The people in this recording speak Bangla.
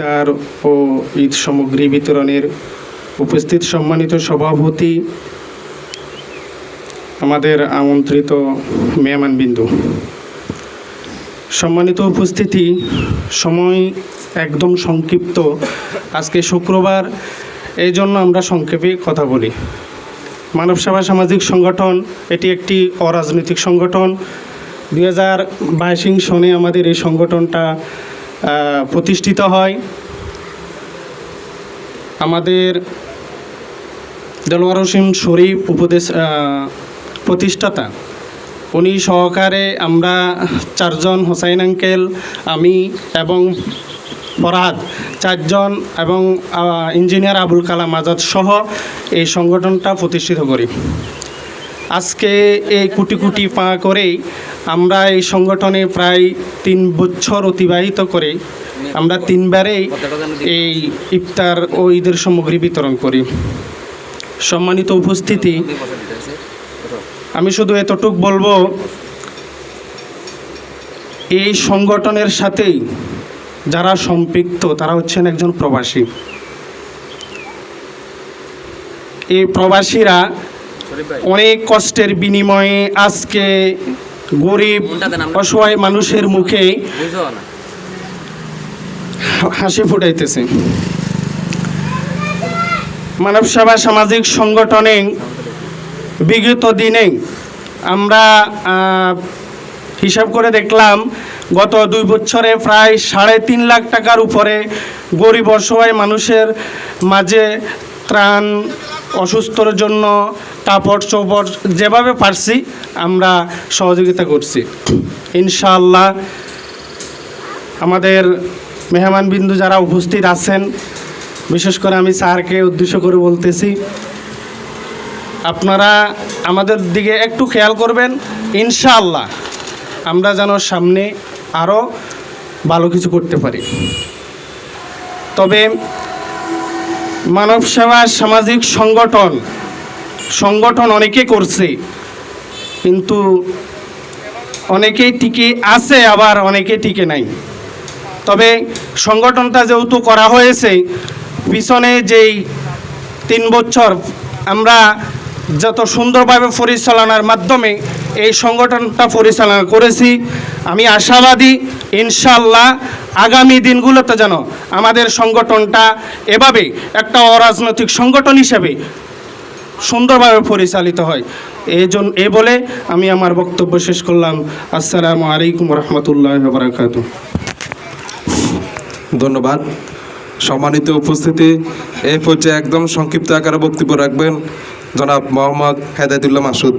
ইফতার ও ঈদ সামগ্রী বিতরণের উপস্থিত সম্মানিত সভাপতি, আমাদের আমন্ত্রিত মেহমানবিন্দু। সম্মানিত উপস্থিতি, সময় একদম সংক্ষিপ্ত। আজকে শুক্রবার এই জন্য আমরা সংক্ষেপে কথা বলি। মানব সেবা সামাজিক সংগঠন, এটি একটি অরাজনৈতিক সংগঠন। দুই হাজার বাইশিং সনে আমাদের এই সংগঠনটা প্রতিষ্ঠিত হয়। আমাদের দেলোয়ার হোসেন শরীফ উপদেশ প্রতিষ্ঠাতা। উনি সহকারে আমরা চারজন হোসাইন আঙ্কেল, আমি এবং ফরহাদ, চারজন এবং ইঞ্জিনিয়ার আবুল কালাম আজাদ সহ এই সংগঠনটা প্রতিষ্ঠিত করি। আজকে এই কোটি কোটি পা করেই আমরা এই সংগঠনে প্রায় তিন বছর অতিবাহিত করে আমরা তিনবারেই এই ইফতার ও ঈদের সামগ্রী বিতরণ করি। সম্মানিত উপস্থিতি, আমি শুধু এতটুক বলব, এই সংগঠনের সাথেই যারা সম্পৃক্ত, তারা হচ্ছেন একজন প্রবাসী। এই প্রবাসীরা অনেক কষ্টের বিনিময়ে আজকে গরিব, অসহায় মানুষের মুখে হাসি ফুটাইতেছে। মানব সেবা, সামাজিক সংগঠনে বিগত দিনে আমরা হিসাব করে দেখলাম, গত দুই বছরে প্রায় সাড়ে তিন লাখ টাকার উপরে গরিব, অসহায় মানুষের মাঝে ত্রাণ অসুস্থর জন্য কাপড় চোপড় যেভাবে পারছি, আমরা সহযোগিতা করছি। ইনশাআল্লাহ আমাদের মেহমান বিন্দু যারা উপস্থিত আছেন, বিশেষ করে আমি স্যারকে উদ্দেশ্য করে বলতেছি, আপনারা আমাদের দিকে একটু খেয়াল করবেন, ইনশাআল্লাহ আমরা যেন সামনে আরও ভালো কিছু করতে পারি। তবে মানব সেবা সামাজিক সংগঠন সংগঠন অনেকে করছে, কিন্তু অনেকেই টিকে আছে, আবার অনেকে টিকে নাই। তবে সংগঠনটা যেহেতু করা হয়েছে, পিছনে যেই তিন বছর আমরা যত সুন্দরভাবে পরিচালনার মাধ্যমে এই সংগঠনটা পরিচালনা করেছি, আমি আশাবাদী ইনশাল্লাহ আগামী দিনগুলোতে যেন আমাদের সংগঠনটা এভাবে একটা অরাজনৈতিক সংগঠন হিসেবে সুন্দরভাবে পরিচালিত হয়। এই জন্য এ বলে আমি আমার বক্তব্য শেষ করলাম। আসসালামু আলাইকুম রহমতুল্লাহ বারাকাতু ধন্যবাদ। সম্মানিত উপস্থিতি, এই পর্যায়ে একদম সংক্ষিপ্ত আকারে বক্তব্য রাখবেন। জনাব মোহাম্মদ হেদায়তুল্লাহ মাসুদ।